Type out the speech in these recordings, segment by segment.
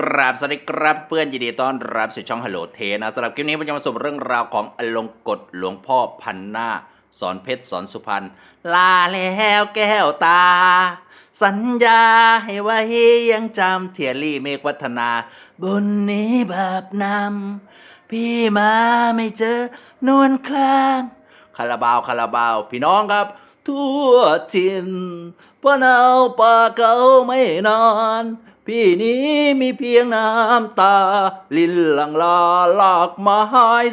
กราบสวัสดีครับเพื่อนยินดีต้อนรับสู่ช่องฮัลโหลเทนะสำหรับคลิปนี้ผมจะมาสรุปเรื่องราวของอลงกฎหลวงพ่อพันหน้า สอนเพชรสอนสุพรรณลาแล้วแก้วตา สัญญาให้ไว้ยังจำเทียรี่เมฆวัฒนาบนนี้แบบนำพี่มาไม่เจอนวลคลางคาราบาวคาราบาว พี่น้องครับ ทั่วทินพะเนาป่าเขาไม่นอน พี่นี้มีเพียงน้ำตา ลินหลังลาลากไม้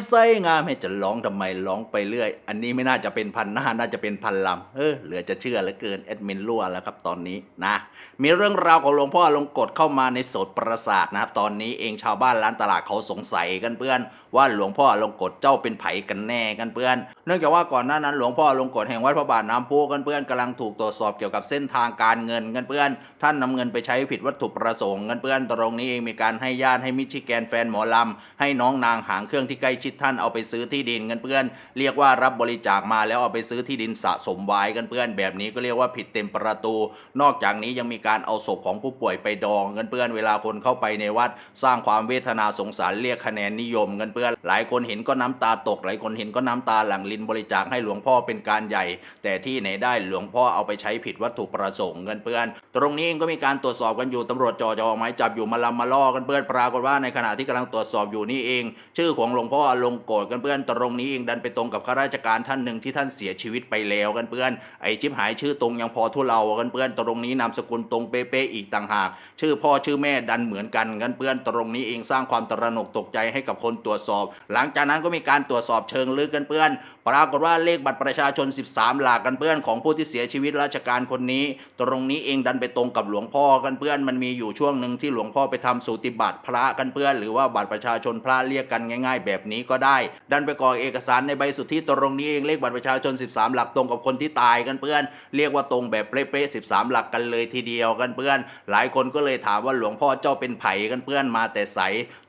ไส้งามให้จะร้องทำไมร้องไปเรื่อย อันนี้ไม่น่าจะเป็นพันหน้าน่าจะเป็นพันลำเออเหลือจะเชื่อเหลือเกินแอดมินรั่วแล้วครับตอนนี้นะ มีเรื่องราวของหลวงพ่อลงกฎเข้ามาในโสดประสาทนะครับตอนนี้เองชาวบ้านร้านตลาดเขาสงสัยกันเพื่อนว่าหลวงพ่อลงกฎเจ้าเป็นไผกันแน่กันเพื่อน เนื่องจากว่าก่อนหน้านั้นหลวงพ่อลงกฎแห่งวัดพระบาทน้ำพุกันเพื่อนกำลังถูกตรวจสอบเกี่ยวกับเส้นทางการเงินกันเพื่อน ท่านนำเงินไปใช้ผิดวัตถุประสงค์กันเพื่อนตรงนี้เองมีการให้ญาติให้มิชิแกนแฟนหมอลำให้น้องนางหางเครื่องที่ใกล้ชิดท่านเอาไปซื้อที่ดินกันเพื่อน เรียกว่ารับบริจาคมาแล้วเอาไปซื้อที่ดินสะสมไว้กันเพื่อน แบบนี้ก็เรียกว่าผิดเต็มประตู นอกจากนี้ยังมีการเอาศพของผู้ป่วยไปดองกันเพื่อนเวลาคนเข้าไปในวัด สร้างความเวทนาสงสารเรียกคะแนนนิยมกันเพื่อน หลายคนเห็นก็น้ำตาตกหลายคนเห็นก็น้ำตาหลั่งลินบริจาคให้หลวงพ่อเป็นการใหญ่ แต่ที่ไหนได้หลวงพ่อเอาไปใช้ผิดวัตถุประสงค์กันเพื่อน ตรงนี้เองก็มีการตรวจสอบกันอยู่ตำรวจจอจะอไม้จับอยู่มาลำมาล่อกันเพื่อนปรากฏว่าในขณะที่กำลังตรวจสอบอยู่นี่เอง ชื่อของหลวงพ่อลงโกรธกันเพื่อนตรงนี้เองดันไปตรงกับข้าราชการท่านหนึ่งที่ท่านเสียชีวิตไปแล้วกันเพื่อนไอ้ชิบหายชื่อตรงยังพอทุเลากันเพื่อนตรงนี้นามสกุลตรงเป๊ะๆอีกต่างหาก ชื่อพ่อชื่อแม่ดันเหมือนกันกันเพื่อนตรงนี้เองสร้างความตระหนกตกใจให้กับคนตรวจสอบ หลังจากนั้นก็มีการตรวจสอบเชิงลึกกันเพื่อนปรากฏว่าเลขบัตรประชาชน 13 หลักกันเพื่อนของผู้ที่เสียชีวิตราชการคนนี้ ตรงนี้เองดันไปตรงกับหลวงพ่อกันเพื่อนมันมีอยู่ช่วงหนึ่งที่หลวงพ่อไปทำสูติบัตรพระกันเพื่อน หรือว่าบัตรประชาชนพระเรียกกันง่าย ๆ แบบนี้ก็ได้ ดันไปกรอกเอกสารในใบสุทธิตรงนี้เองเลขบัตรประชาชน 13 หลักตรงกับคนที่ตายกันเพื่อน เรียกว่าตรงแบบเป๊ะๆ13 หลักกันเลยทีเดียวกันเพื่อน หลายคนก็เลยถามว่าหลวงพ่อเจ้าเป็นไผ่กันเพื่อนมาแต่ใส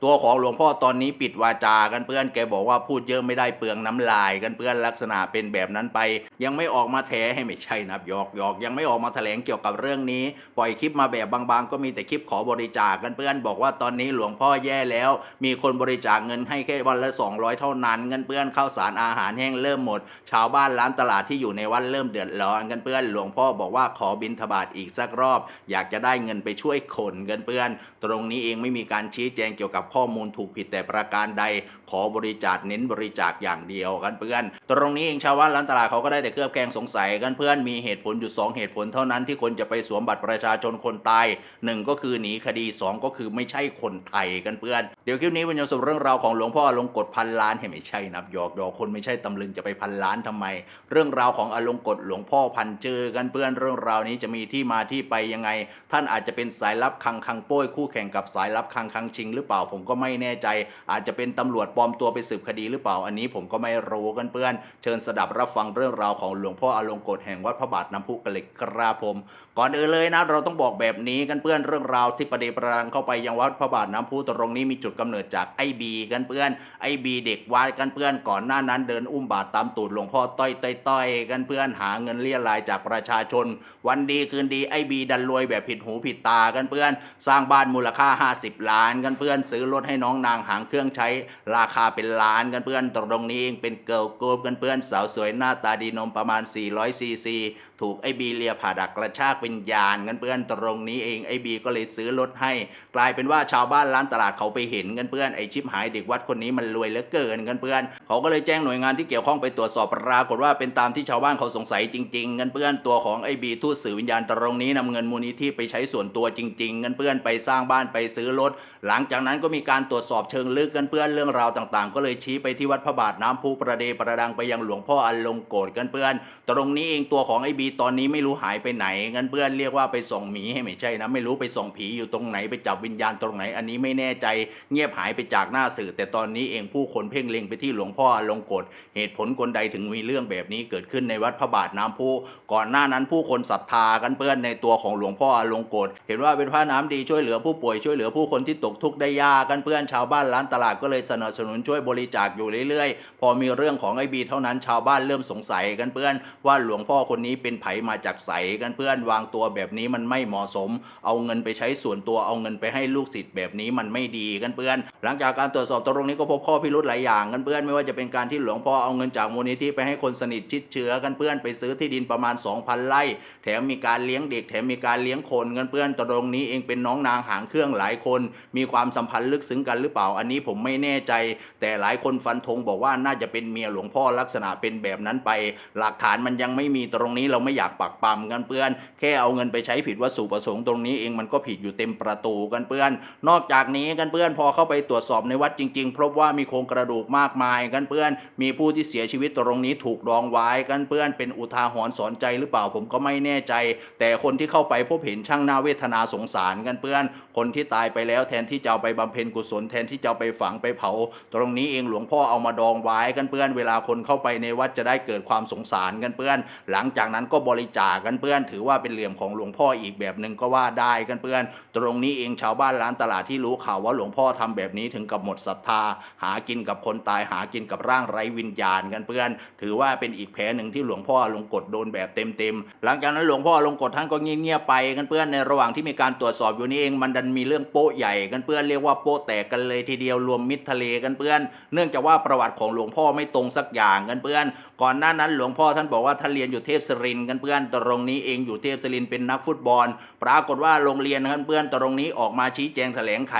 ตัวของหลวงพ่อตอนนี้ปิดวาจากันเพื่อนแกบอกว่าพูดเยอะไม่ได้เปลืองน้ำลายกันเพื่อนลักษณะเป็นแบบนั้นไป ยังไม่ออกมาแถให้ไม่ใช่นับหยอกหยอกยังไม่ออกมาแถลงเกี่ยวกับเรื่องนี้ ปล่อยคลิปมาแบบบางๆ ก็มีแต่คลิปขอบริจาคกันเพื่อนบอกว่าตอนนี้หลวงพ่อแย่แล้ว มีคนบริจาคเงินให้แค่วันละ 200 เท่านั้นเงินเพื่อนข้าวสารอาหารแห้งเริ่มหมด ชาวบ้านร้านตลาดที่อยู่ในวัดเริ่มเดือดร้อนกันเพื่อนหลวงพ่อบอกว่าขอบินทบาทอีกสักรอบ อยากจะได้เงินไปช่วยคนกันเพื่อน ตรงนี้เองไม่มีการชี้แจงเกี่ยวกับข้อมูลถูกผิดแต่ประการใด ขอบริจาคเน้นบริจาคอย่างเดียวกันเพื่อนตรงนี้เองชาวบ้านร้านตลาดเขาก็ได้แต่เคลือบแคลงสงสัยกันเพื่อนมีเหตุผลอยู่สองเหตุผลเท่านั้นที่คนจะไปสวมบัตรประชาชนคนตายหนึ่งก็คือหนีคดีสองก็คือไม่ใช่คนไทยกันเพื่อน เดี๋ยวคลิปนี้เป็นจะสรุปเรื่องราวของหลวงพ่ออลงกฎพันล้านให้ไม่ใช่นับหยอกหยอกคนไม่ใช่ตำลึงจะไปพันล้านทำไม เรื่องราวของอลงกฎหลวงพ่อพันเจอกันเพื่อนเรื่องราวนี้จะมีที่มาที่ไปยังไง ท่านอาจจะเป็นสายลับคังคังโป้ยคู่แข่งกับสายลับคังคังชิง หรือเปล่าผมก็ไม่แน่ใจ อาจจะเป็นตำรวจปลอมตัวไปสืบคดีหรือเปล่าอันนี้ผมก็ไม่รู้กันเพื่อนเชิญสดับรับฟังเรื่องราวของหลวงพ่ออลงกฎแห่งวัดพระบาทน้ำพุกะเล็กครับผม ก่อนอื่นเลยนะ เราต้องบอกแบบนี้กันเพื่อนเรื่องราวที่ประเดประดังเข้าไปยังวัดพระบาทน้ำพุตรงนี้มีจุดกำเนิดจากไอบีกันเพื่อนไอบีเด็กวัดกันเพื่อนก่อนหน้านั้นเดินอุ้มบาตรตามตูดหลวงพ่อต้อยต้อยต้อยกันเพื่อนหาเงินเรียรายจากประชาชน วันดีคืนดีไอบีดันรวยแบบผิดหูผิดตากันเพื่อน สร้างบ้านมูลค่า 50 ล้านกันเพื่อนซื้อรถให้น้องนางหางเครื่องใช้ราคาเป็นล้านกันเพื่อนตรงนี้เองเป็นเกิร์ลกรุ๊ปกันเพื่อนสาวสวยหน้าตาดีนมประมาณ 400ซีซีถูกไอบีเลียผ่าดักกระชากเป็นยานกันเพื่อนตรงนี้เองไอบีก็เลยซื้อรถให้ กลายเป็นว่าชาวบ้านร้านตลาดเขาไปเห็นกันเพื่อนไอชิปหายเด็กวัดคนนี้มันรวยเหลือเกินกันเพื่อนเขาก็เลยแจ้งหน่วยงานที่เกี่ยวข้องไปตรวจสอบปรากฏว่าเป็นตามที่ชาวบ้านเขาสงสัยจริงๆกันเพื่อนตัวของไอบีทูตสื่อวิญญาณตรงนี้นำเงินมูลนิธิไปใช้ส่วนตัวจริงๆกันเพื่อนไปสร้างบ้านไปซื้อรถหลังจากนั้นก็มีการตรวจสอบเชิงลึกกันเพื่อนเรื่องราวต่างๆ ก็เลยชี้ไปที่วัดพระบาทน้ำพุประเดประดังไปยังหลวงพ่ออันลงโกรธกันเพื่อน ตรงนี้เองตัวของไอบีตอนนี้ไม่รู้หายไปไหนกันเพื่อนเรียกว่าไปส่องหมีให้ไม่ใช่นะไม่รู้ไปส่องผีอยู่ตรงไหนไปจับวิญญาณตรงไหน อันนี้ไม่แน่ใจเงียบหายไปจากหน้าสื่อ แต่ตอนนี้เองผู้คนเพ่งเล็งไปที่หลวงพ่ออลงโกฎเหตุผลคนใดถึงมีเรื่องแบบนี้เกิดขึ้นในวัดพระบาทน้ำพุก่อนหน้านั้นผู้คนศรัทธากันเพื่อนในตัวของหลวงพ่ออลงโกฎเห็นว่าเป็นพระน้ำดีช่วยเหลือผู้ป่วยช่วยเหลือผู้คนที่ตกทุกข์ได้ยากกันเพื่อนชาวบ้านร้านตลาดก็เลยสนับสนุนช่วยบริจาคอยู่เรื่อยๆ พอมีเรื่องของไอ้บีเท่านั้นชาวบ้านเริ่มสงสัยกันเพื่อน ว่าหลวงพ่อคนนี้เป็นไผมาจากใสกันเพื่อนวางตัวแบบนี้มันไม่เหมาะสม เอาเงินไปใช้ส่วนตัวเอาเงินไปให้ลูกศิษย์แบบนี้มันไม่ดีกันเพื่อน หลังจากการตรวจสอบตรงนี้ก็พบข้อพิรุธหลายอย่างกันเพื่อนไม่ว่าจะเป็นการที่หลวงพ่อเอาเงินจากมูลนิธิไปให้คนสนิทชิดเชื้อกันเพื่อนไปซื้อที่ดินประมาณ 2,000 ไร่ แถมมีการเลี้ยงเด็กแถมมีการเลี้ยงคนกันเพื่อนตรงนี้เองเป็นน้องนางหางเครื่องหลายคน มีความสัมพันธ์ลึกซึ้งกันหรือเปล่าอันนี้ผมไม่แน่ใจ แต่หลายคนฟันธงบอกว่าน่าจะเป็นเมียหลวงพ่อลักษณะเป็นแบบนั้นไป หลักฐานมันยังไม่มีตรงนี้เราไม่อยากปักปั๊มกันเพื่อน แค่เอาเงินไปใช้ผิดวัตถุประสงค์ตรงนี้เองมันก็ผิดอยู่เต็มประตูกันเพื่อน นอกจากนี้กันเพื่อนพอเข้าไปตรวจสอบในวัดจริงๆพบว่ามีโครงกระดูกมากมายกันเพื่อน มีผู้ที่เสียชีวิตตรงนี้ถูกดองไว้กันเพื่อน เป็นอุทาหรณ์สอนใจหรือเปล่าผมก็ไม่แน่ใจ แต่คนที่เข้าไปพบเห็นช่างน่าเวทนาสงสารกันเพื่อน คนที่ตายไปแล้วแทนที่จะเอาไปบำเพ็ญกุศลแทนที่จะเอาไปฝังไปเผา ตรงนี้เองหลวงพ่อเอามาดองไว้กันเพื่อนเวลาคนนเข้าไปในวัดจะได้เกิดความสงสารกันเพื่อน หลังจากนั้นก็บริจาคกันเพื่อน ถือว่าเป็นเหลี่ยมของหลวงพ่ออีกแบบหนึ่งก็ว่าได้กันเพื่อน ตรงนี้เองชาวบ้านร้านตลาดที่รู้ข่าวว่าหลวงพ่อทำแบบนี้ถึงกับหมดศรัทธา หากินกับคนตายหากินกับร่างไร้วิญญาณกันเพื่อน ถือว่าเป็นอีกแผลหนึ่งที่หลวงพ่อลงกฎโดนแบบเต็มๆหลังจากนั้นหลวงพ่อลงกฎท่านก็เงียบๆไปกันเพื่อนในระหว่างที่มีการตรวจสอบอยู่นี่เองมันดันมีเรื่องโป๊ะใหญ่กันเพื่อนเรียกว่าโป๊ะแตกกันเลยทีเดียวรวมมิตรทะเลกันเพื่อน เนื่องจากว่าประวัติของหลวงพ่อไม่ตรงสักอย่างกันเพื่อน ก่อนหน้านั้นหลวงพ่อท่านบอกว่าท่านเรียนอยู่เทพศรินกันเพื่อนตรงนี้เองอยู่เทพศรินเป็นนักฟุตบอล ปรากฏว่าโรงเรียนกันเพื่อนตรงนี้ออกมาชี้แจงแถลงไข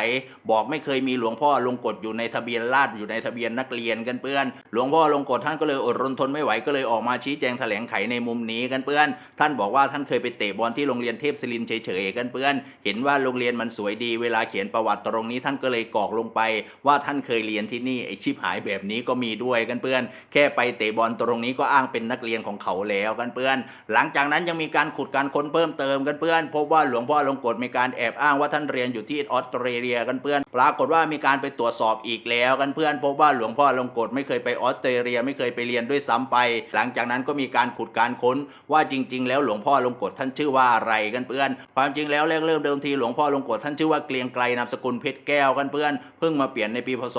บอกไม่เคยมีหลวงพ่อลงกฎอยู่ในทะเบียนราษอยู่ในทะเบียนนักเรียนกันเพื่อน หลวงพ่อลงกฎท่านก็เลยอดรนทนไม่ไหวก็เลยออกมาชี้แจงแถลงไขในมุมนี้กันเพื่อน ท่านบอกว่าท่านเคยไปเตะบอลที่โรงเรียนเทพศิรินเฉยๆกันเพื่อน เห็นว่าโรงเรียนมันสวยดี เวลาเขียนประวัติตรงนี้ท่านก็เลยกรอกลงไป ว่าท่านเคยเรียนที่นี่ไอชิบหายแบบนี้ก็มีด้วยกันเพื่อน แค่ไปเตะบอลตรงนี้ก็อ้างเป็นนักเรียนของเขาแล้วกันเพื่อน หลังจากนั้นยังมีการขุดการค้นเพิ่มเติมกันเพื่อน พบว่าหลวงพ่อลงกฎมีการแอบอ้างว่าท่านเรียนอยู่ที่ออสเตรเลียกันเพื่อน ปรากฏว่ามีการไปตรวจสอบอีกแล้วกันเพื่อน พบว่าหลวงพ่อลงกฎไม่เคยไปออสเตรเลียไม่เคยไปเรียนด้วยซ้ำไป หลังจากนั้นก็มีการขุดการค้นว่าจริง ๆ แล้วหลวงพ่อลงกฎท่านชื่อว่าอะไรกันเพื่อน ความจริงแล้วแรกเริ่มเดิมทีหลวงพ่อลงกฎท่านชื่อว่าเกรียงไกรนามสกุลเพชรแก้วกันเพื่อน เพิ่งมาเปลี่ยนในปีพศ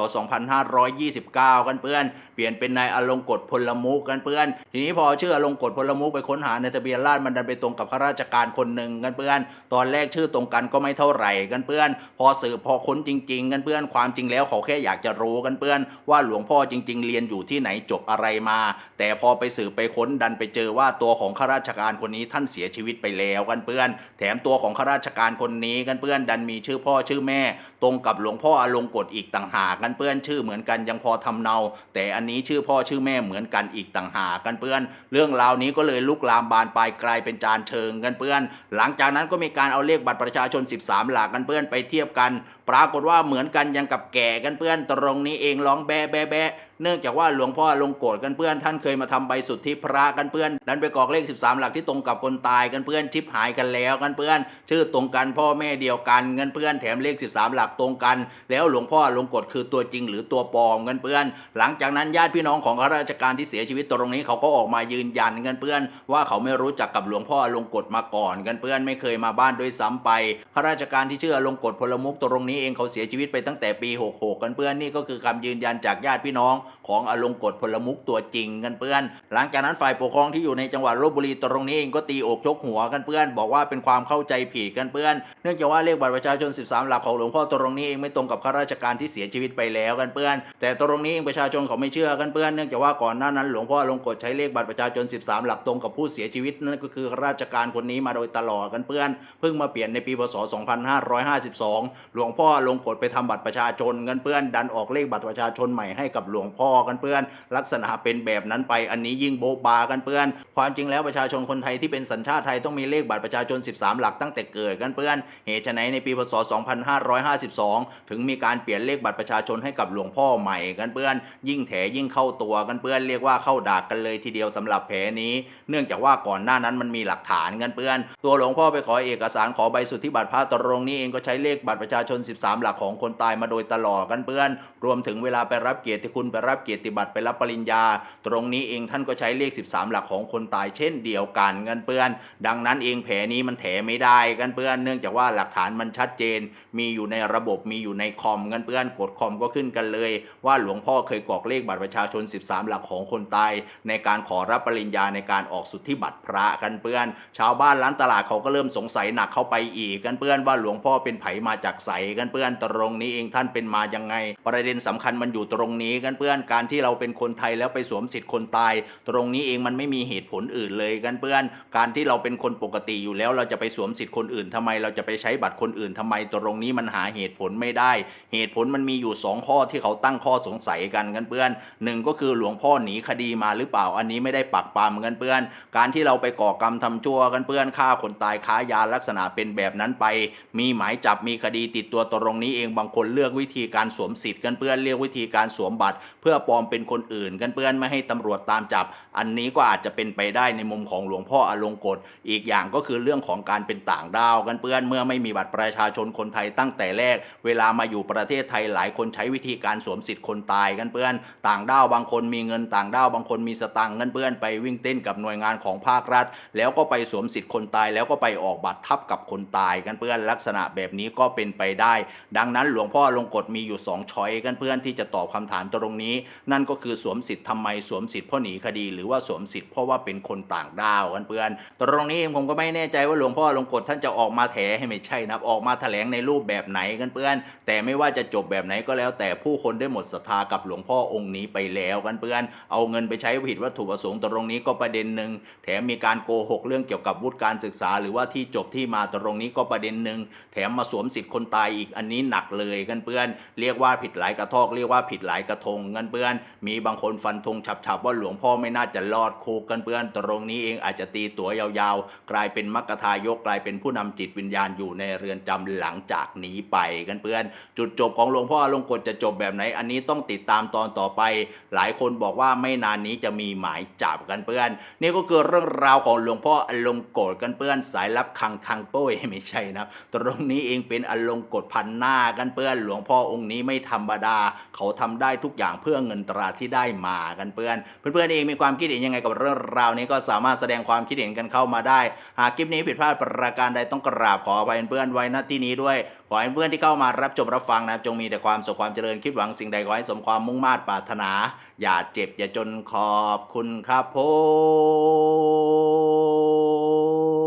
2529 กันเพื่อน เปลี่ยนเป็นนายลงกฎพลมุกกันเพื่อน ทีนี้พอชื่ออลงกฎพลมุกไปค้นหาในทะเบียนราษฎรมันดันไปตรงกับข้าราชการคนหนึ่งกันเพื่อน ตอนแรกชื่อตรงกันก็ไม่เท่าไหร่กันเพื่อน พอสืบพอค้นจริง ๆ กันเพื่อนความจริงแล้วเขาแค่อยากจะรู้กันเพื่อน ว่าหลวงพ่อจริง ๆ เรียนอยู่ที่ไหนจบอะไรมา แต่พอไปสืบไปค้นดันไปเจอว่าตัวของข้าราชการคนนี้ท่านเสียชีวิตไปแล้วกันเพื่อน แถมตัวของข้าราชการคนนี้กันเพื่อน ดันมีชื่อพ่อชื่อแม่ ตรงกับหลวงพ่ออลงกฎอีกต่างหากกันเพื่อนชื่อเหมือนกันยังพอทำเนา แต่อันนี้ชื่อพ่อชื่อื่อแม่เหมือนกันอีกต่างหากกันเพื่อน เรื่องราวนี้ก็เลยลุกลามบานปลายกลายเป็นจานเชิงกันเพื่อน หลังจากนั้นก็มีการเอาเลขบัตรประชาชน 13 หลักกันเพื่อนไปเทียบกัน ปรากฏว่าเหมือนกันยังกับแก่กันเพื่อนตรงนี้เองร้องแบะแบะแบะ เนื่องจากว่าหลวงพ่อลงโกรธกันเพื่อนท่านเคยมาทำใบสุทธิพระกันเพื่อนดันไปกรอกเลข 13 หลักที่ตรงกับคนตายกันเพื่อนชิปหายกันแล้วกันเพื่อน ชื่อตรงกันพ่อแม่เดียวกันเงินเพื่อนแถมเลข 13 หลักตรงกัน แล้วหลวงพ่อลงกฎคือตัวจริงหรือตัวปลอมกันเพื่อน หลังจากนั้นญาติพี่น้องของข้าราชการที่เสียชีวิตตรงนี้เขาก็ออกมายืนยันกันเพื่อน ว่าเขาไม่รู้จักกับหลวงพ่อลงกฎมาก่อนกันเพื่อนไม่เคยมาบ้านด้วยซ้ำไปข้าราชการที่ชื่อลงกฎพลมุกตรงนี้เองเขาเสียชีวิตไปตั้งแต่ปี 66 กันเพื่อนนี่ก็คือคำยืนยันจากญาติพี่น้องของอลงกฎพลมุกตัวจริงกันเพื่อน หลังจากนั้นฝ่ายปกครองที่อยู่ในจังหวัดลบบุรีตรงนี้เองก็ตีอกชกหัวกันเพื่อน บอกว่าเป็นความเข้าใจผิดกันเพื่อน เนื่องจากว่าเลขบัตรประชาชน 13 หลักของหลวงพ่อตรงนี้เองไม่ตรงกับข้าราชการที่เสียชีวิตไปแล้วกันเพื่อน แต่ตรงนี้เองประชาชนเขาไม่เชื่อกันเพื่อน เนื่องจากว่าก่อนหน้านั้นหลวงพ่อลงกฎใช้เลขบัตรประชาชน 13 หลักตรงกับผู้เสียชีวิตนั่นก็คือข้าราชการคนนี้มาโดยตลอดกันเพื่อน เพิ่งมาเปลี่ยนในปีพศ 2552 หลวงพ่อลงกฎไปทำบัตรประชาชนกันเพื่อนดันออกเลขบัตรประชาชนใหม่ให้กับหลวงพ่อกันเพื่อน ลักษณะเป็นแบบนั้นไปอันนี้ยิ่งโบบากันเพื่อน ความจริงแล้วประชาชนคนไทยที่เป็นสัญชาติไทยต้องมีเลขบัตรประชาชน 13 หลักตั้งแต่เกิดกันเพื่อน เหตุไฉนในปีพศ 2552 ถึงมีการเปลี่ยนเลขบัตรประชาชนให้กับหลวงพ่อใหม่กันเพื่อน ยิ่งแถยิ่งเข้าตัวกันเพื่อนเรียกว่าเข้าดากกันเลยทีเดียวสำหรับแผลนี้ เนื่องจากว่าก่อนหน้านั้นมันมีหลักฐานกันเพื่อน ตัวหลวงพ่อไปขอเอกสารขอใบสุทธิบัตรพระตรงนี้เองก็ใช้เลขบัตรประชาชน 13 หลักของคนตายมาโดยตลอดกันเพื่อน รวมถึงเวลาไปรับเกียรติคุณไปรับเกียรติบัตรไปรับปริญญา ตรงนี้เองท่านก็ใช้เลข 13 หลักของคนตายเช่นเดียวกันกันเพื่อน ดังนั้นเองแผลนี้มันแถไม่ได้กันเพื่อน เนื่องจากว่าหลักฐานมันชัดเจน มีอยู่ในระบบมีอยู่ในคอมกันเพื่อนกดคอมก็ขึ้นกันเลย ว่าหลวงพ่อเคยกรอกเลขบัตรประชาชน 13 หลักของคนตายในการขอรับปริญญาในการออกสุทธิบัตรพระกันเพื่อน ชาวบ้านร้านตลาดเขาก็เริ่มสงสัยหนักเข้าไปอีกกันเพื่อนว่าหลวงพ่อเป็นไผมาจากไสกันเพื่อนตรงนี้เองท่านเป็นมายังไง ประเด็นสำคัญมันอยู่ตรงนี้กันเพื่อนการที่เราเป็นคนไทยแล้วไปสวมสิทธิ์คนตาย ตรงนี้เองมันไม่มีเหตุผลอื่นเลยกันเพื่อน การที่เราเป็นคนปกติอยู่แล้วเราจะไปสวมสิทธิ์คนอื่นทำไมเราจะไปใช้บัตรคนอื่นทำไมตรงนี้มันหาเหตุผลไม่ได้ เหตุผลมันมีอยู่สองข้อที่เขาตั้งข้อสงสัยกันกันเพื่อนหนึ่งก็คือหลวงพ่อหนีคดีมาหรือเปล่าอันนี้ไม่ได้ปักปามกันเพื่อน การที่เราไปก่อกรรมทำชั่วกันเพื่อนฆ่าคนตายค้ายาลักษณะเป็นแบบนั้นไป มีหมายจับมีคดีติดตัวตรงนี้เองบางคนเลือกวิธีการสวมสิทธิ์กันเพื่อนเรียกวิธีการสวมบัตรเพื่อปลอมเป็นคนอื่นกันเพื่อนไม่ให้ตำรวจตามจับ อันนี้ก็อาจจะเป็นไปได้ในมุมของหลวงพ่ออลงกฎอีกอย่างก็คือเรื่องของการเป็นต่างด้าวกันเพื่อนเมื่อไม่มีบัตรประชาชนคนไทยตั้งแต่แรก เวลามาอยู่ประเทศไทยหลายคนใช้วิธีการสวมสิทธิ์คนตายกันเพื่อน ต่างด้าวบางคนมีเงินต่างด้าวบางคนมีสตังค์กันเพื่อนไปวิ่งเต้นกับหน่วยงานของภาครัฐ แล้วก็ไปสวมสิทธิ์คนตายแล้วก็ไปออกบัตรทับกับคนตายกันเพื่อนลักษณะแบบนี้ก็เป็นไปได้ ดังนั้นหลวงพ่อลงกฎมีอยู่สองช้อยกันเพื่อนที่จะตอบคำถามตรงนี้นั่นก็คือสวมสิทธิ์ทำไมสวมสิทธิ์เพราะหนีคดี หรือว่าสวมสิทธิ์เพราะว่าเป็นคนต่างด้าวกันเพื่อนตรงนี้ผมก็ไม่แน่ใจว่าหลวงพ่อหลวงกฎท่านจะออกมาแถให้ไม่ใช่นะออกมาแถลงในรูปแบบไหนกันเพื่อน แต่ไม่ว่าจะจบแบบไหนก็แล้ว แต่ผู้คนได้หมดศรัทธากับหลวงพ่อองค์นี้ไปแล้วกันเพื่อน เอาเงินไปใช้ผิดวัตถุประสงค์ตรงนี้ก็ประเด็นหนึ่งแถมมีการโกหกเรื่องเกี่ยวกับวุฒิการศึกษา หรือว่าที่จบที่มาตรงนี้ก็ประเด็นหนึ่งแถมมาสวมสิทธิ์คนตายอีกอันนี้หนักเลยกันเพื่อน เรียกว่าผิดหลายกระทอกเรียกว่าผิดหลายกระทงกันันเพื่อน มีบางคนฟันธงฉับๆว่าหลวงพ่อไม่น่าจะรอดคุกกันเพื่อน ตรงนี้เองอาจจะตีตัวยาวๆ กลายเป็นมรรคทายกกลายเป็นผู้นำจิตวิญญาณอยู่ในเรือนจำหลังจากนี้ไปกันเพื่อน จุดจบของหลวงพ่ออลงกฎจะจบแบบไหน อันนี้ต้องติดตามตอนต่อไป หลายคนบอกว่าไม่นานนี้จะมีหมายจับกันเพื่อน นี่ก็คือเรื่องราวของหลวงพ่ออลงกฎกันเพื่อน สายลับคังคังโป้ยไม่ใช่นะตรงนี้เองเป็นอลงกฎพันหน้ากันเพื่อน หลวงพ่อองค์นี้ไม่ธรรมดา เขาทำได้ทุกอย่างเพื่อเงินตราที่ได้มากันเพื่อนเพื่อนๆเองมีความคิดเห็นยังไงกับเรื่องราวนี้ก็สามารถแสดงความคิดเห็นกันเข้ามาได้ หากคลิปนี้ผิดพลาดประการใดต้องกราบขออภัยเพื่อนๆไว้ณที่นี้ด้วยขอให้เพื่อนที่เข้ามารับชมรับฟังนะครับจงมีแต่ความสุขความเจริญคิดหวังสิ่งใดขอให้สมความมุ่งมา่ปรารถนา อย่าเจ็บอย่าจนขอบคุณครับผม